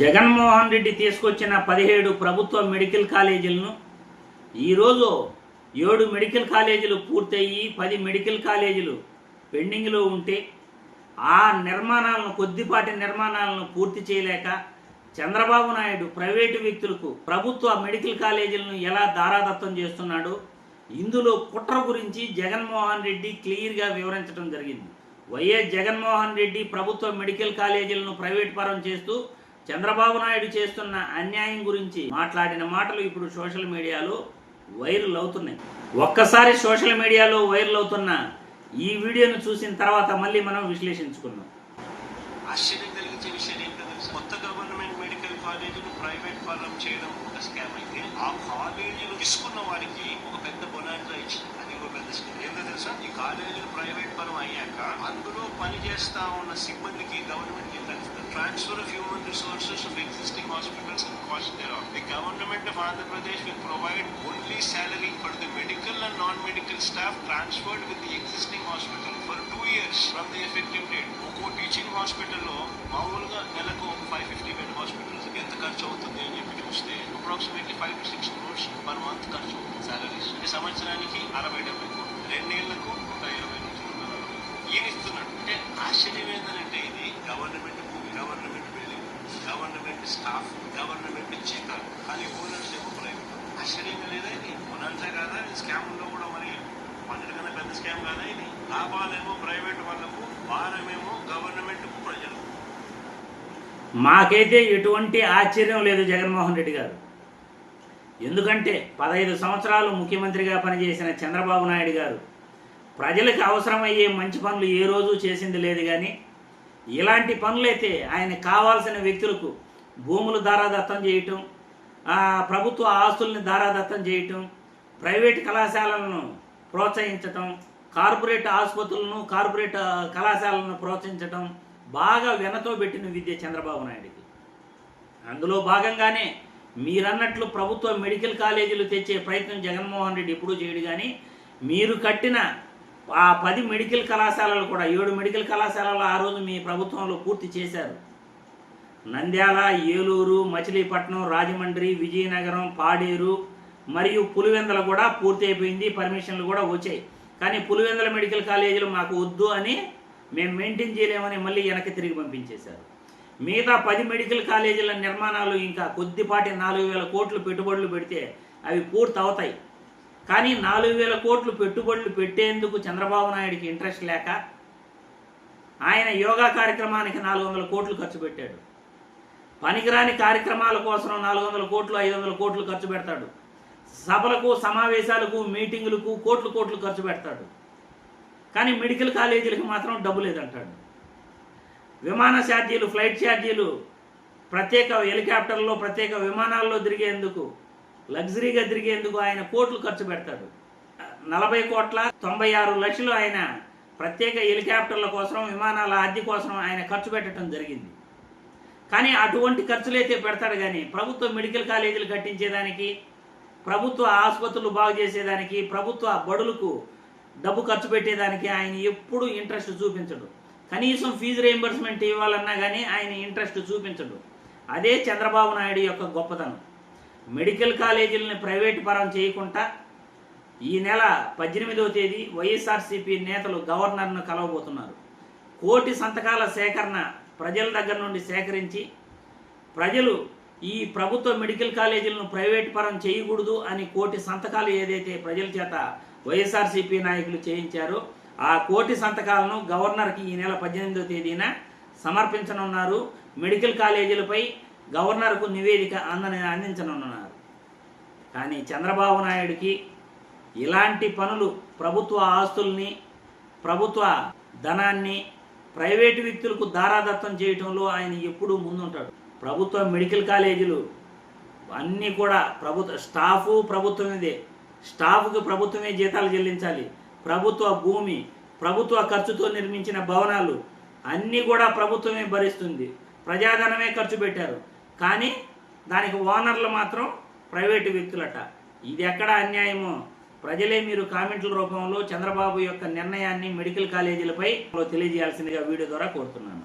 జగన్మోహన్ రెడ్డి తీసుకొచ్చిన పదిహేడు ప్రభుత్వ మెడికల్ కాలేజీలను ఈరోజు ఏడు మెడికల్ కాలేజీలు పూర్తయ్యి పది మెడికల్ కాలేజీలు పెండింగ్లో ఉంటే ఆ నిర్మాణాలను కొద్దిపాటి నిర్మాణాలను పూర్తి చేయలేక చంద్రబాబు నాయుడు ప్రైవేటు వ్యక్తులకు ప్రభుత్వ మెడికల్ కాలేజీలను ఎలా దారాదత్తం చేస్తున్నాడో ఇందులో కుట్ర గురించి జగన్మోహన్ రెడ్డి క్లియర్గా వివరించడం జరిగింది. వైఎస్ జగన్మోహన్ రెడ్డి ప్రభుత్వ మెడికల్ కాలేజీలను ప్రైవేట్ పరం చేస్తూ చంద్రబాబు నాయుడు చేస్తున్న అన్యాయం గురించి మాట్లాడిన మాటలు ఇప్పుడు సోషల్ మీడియాలో వైరల్ అవుతున్నాయి. ఒక్కసారి సోషల్ మీడియాలో వైరల్ అవుతున్న ఈ వీడియోను చూసిన తర్వాత మళ్ళీ మనం విశ్లేషించుకుందాం. ఆశ్చర్యం కలిగించే విషయం ఏంటో కొత్త గవర్నమెంట్ మెడికల్ కాలేజీలు ప్రైవేట్ ఫారం చేయడం ఒక స్కామ్ అయితే ఆ కాలేజీలు తీసుకున్న వారికి ఒక పెద్ద బొనాన్సా ఇచ్చింది. అది ఒక పెద్ద స్కామ్ ఏంటో తెలుసా? ఈ కాలేజీలు ప్రైవేట్ పరం అయ్యాక అందులో పనిచేస్తా ఉన్న సిబ్బందికి government that transfer of human resources of existing hospitals and cost there of the government of Andhra Pradesh will provide only salary for the medical and non medical staff transferred with the existing hospital for two years from the effective date ఒక్కో teaching హాస్పిటల్లో మామూలుగా నెలకు ఒక staff government జీతాలు కానీ owners private ఆశ్చర్యంగా లేదా ఇది? ఓనర్సే కాదా? ఇది స్కామ్లో కూడా మరి అన్నిటికన్నా పెద్ద స్కామ్ కాదా ఇది? లాభాలేమో ప్రైవేట్ వాళ్ళకు భారమేమో గవర్నమెంట్ ప్రజలు మాకైతే ఎటువంటి ఆశ్చర్యం లేదు జగన్మోహన్ రెడ్డి గారు. ఎందుకంటే పదహైదు సంవత్సరాలు ముఖ్యమంత్రిగా పనిచేసిన చంద్రబాబు నాయుడు గారు ప్రజలకు అవసరమయ్యే మంచి పనులు ఏ రోజు చేసింది లేదు కానీ ఇలాంటి పనులైతే ఆయన కావాల్సిన వ్యక్తులకు భూములు దారాదత్తం చేయటం ప్రభుత్వ ఆస్తుల్ని దారాదత్తం చేయటం ప్రైవేట్ కళాశాలలను ప్రోత్సహించటం కార్పొరేట్ ఆసుపత్రులను కార్పొరేట్ కళాశాలను ప్రోత్సహించటం బాగా వెనతో పెట్టిన విద్య చంద్రబాబు నాయుడికి. అందులో భాగంగానే మీరన్నట్లు ప్రభుత్వ మెడికల్ కాలేజీలు తెచ్చే ప్రయత్నం జగన్మోహన్ రెడ్డి ఎప్పుడూ చేయడు కానీ మీరు కట్టిన ఆ పది మెడికల్ కళాశాలలు కూడా ఏడు మెడికల్ కళాశాలలు ఆ రోజు మీ ప్రభుత్వంలో పూర్తి చేశారు. నంద్యాల ఏలూరు మచిలీపట్నం రాజమండ్రి విజయనగరం పాడేరు మరియు పులివెందల కూడా పూర్తి అయిపోయింది. పర్మిషన్లు కూడా వచ్చాయి. కానీ పులివెందల మెడికల్ కాలేజీలు మాకు వద్దు అని మేము మెయింటైన్ చేయలేమని మళ్ళీ వెనక్కి తిరిగి పంపించేశారు. మిగతా పది మెడికల్ కాలేజీల నిర్మాణాలు ఇంకా కొద్దిపాటి నాలుగు వేల కోట్లు పెట్టుబడులు పెడితే అవి పూర్తి అవుతాయి. కానీ నాలుగు వేల కోట్లు పెట్టుబడులు పెట్టేందుకు చంద్రబాబు నాయుడికి ఇంట్రెస్ట్ లేక ఆయన యోగా కార్యక్రమానికి నాలుగు వందల కోట్లు ఖర్చు పెట్టాడు. పనికిరాని కార్యక్రమాల కోసం నాలుగు వందల కోట్లు ఐదు వందల కోట్లు ఖర్చు పెడతాడు. సభలకు సమావేశాలకు మీటింగులకు కోట్లు కోట్లు ఖర్చు పెడతాడు. కానీ మెడికల్ కాలేజీలకు మాత్రం డబ్బు లేదంటాడు. విమాన ఛార్జీలు ఫ్లైట్ ఛార్జీలు ప్రత్యేక హెలికాప్టర్లో ప్రత్యేక విమానాల్లో తిరిగేందుకు లగ్జరీగా తిరిగేందుకు ఆయన కోట్లు ఖర్చు పెడతాడు. నలభై కోట్ల తొంభై ఆరు లక్షలు ఆయన ప్రత్యేక హెలికాప్టర్ల కోసం విమానాల అద్దె కోసం ఆయన ఖర్చు పెట్టడం జరిగింది. కానీ అటువంటి ఖర్చులు అయితే పెడతాడు కానీ ప్రభుత్వ మెడికల్ కాలేజీలు కట్టించేదానికి ప్రభుత్వ ఆసుపత్రులు బాగు చేసేదానికి ప్రభుత్వ బడులకు డబ్బు ఖర్చు పెట్టేదానికి ఆయన ఎప్పుడూ ఇంట్రెస్ట్ చూపించడు. కనీసం ఫీజు రీయింబర్స్మెంట్ ఇవ్వాలన్నా కానీ ఆయన ఇంట్రెస్ట్ చూపించడు. అదే చంద్రబాబు నాయుడు యొక్క గొప్పతనం. మెడికల్ కాలేజీలని ప్రైవేట్ పరం చేయకుండా ఈ నెల పద్దెనిమిదవ తేదీ వైఎస్ఆర్సీపీ నేతలు గవర్నర్ను కలవబోతున్నారు. కోటి సంతకాల సేకరణ ప్రజల దగ్గర నుండి సేకరించి ప్రజలు ఈ ప్రభుత్వ మెడికల్ కాలేజీలను ప్రైవేట్ పరం చేయకూడదు అని కోటి సంతకాలు ఏదైతే ప్రజల చేత వైఎస్ఆర్సీపీ నాయకులు చేయించారో ఆ కోటి సంతకాలను గవర్నర్కి ఈ నెల పద్దెనిమిదో తేదీన సమర్పించనున్నారు. మెడికల్ కాలేజీలపై గవర్నర్కు నివేదిక అందని అందించనున్నారు. కానీ చంద్రబాబు నాయుడికి ఇలాంటి పనులు ప్రభుత్వ ఆస్తుల్ని ప్రభుత్వ ధనాన్ని ప్రైవేటు వ్యక్తులకు దారాదత్తం చేయటంలో ఆయన ఎప్పుడూ ముందుంటాడు. ప్రభుత్వ మెడికల్ కాలేజీలు అన్నీ కూడా ప్రభుత్వ స్టాఫు ప్రభుత్వమేదే స్టాఫ్కి ప్రభుత్వమే జీతాలు చెల్లించాలి. ప్రభుత్వ భూమి ప్రభుత్వ ఖర్చుతో నిర్మించిన భవనాలు అన్నీ కూడా ప్రభుత్వమే భరిస్తుంది. ప్రజాధనమే ఖర్చు పెట్టారు. కానీ దానికి ఓనర్లు మాత్రం ప్రైవేటు వ్యక్తులట. ఇది ఎక్కడ అన్యాయమో ప్రజలే మీరు కామెంట్ల రూపంలో చంద్రబాబు యొక్క నిర్ణయాన్ని మెడికల్ కాలేజీలపై తెలియజేయాల్సిందిగా వీడియో ద్వారా కోరుతున్నాను.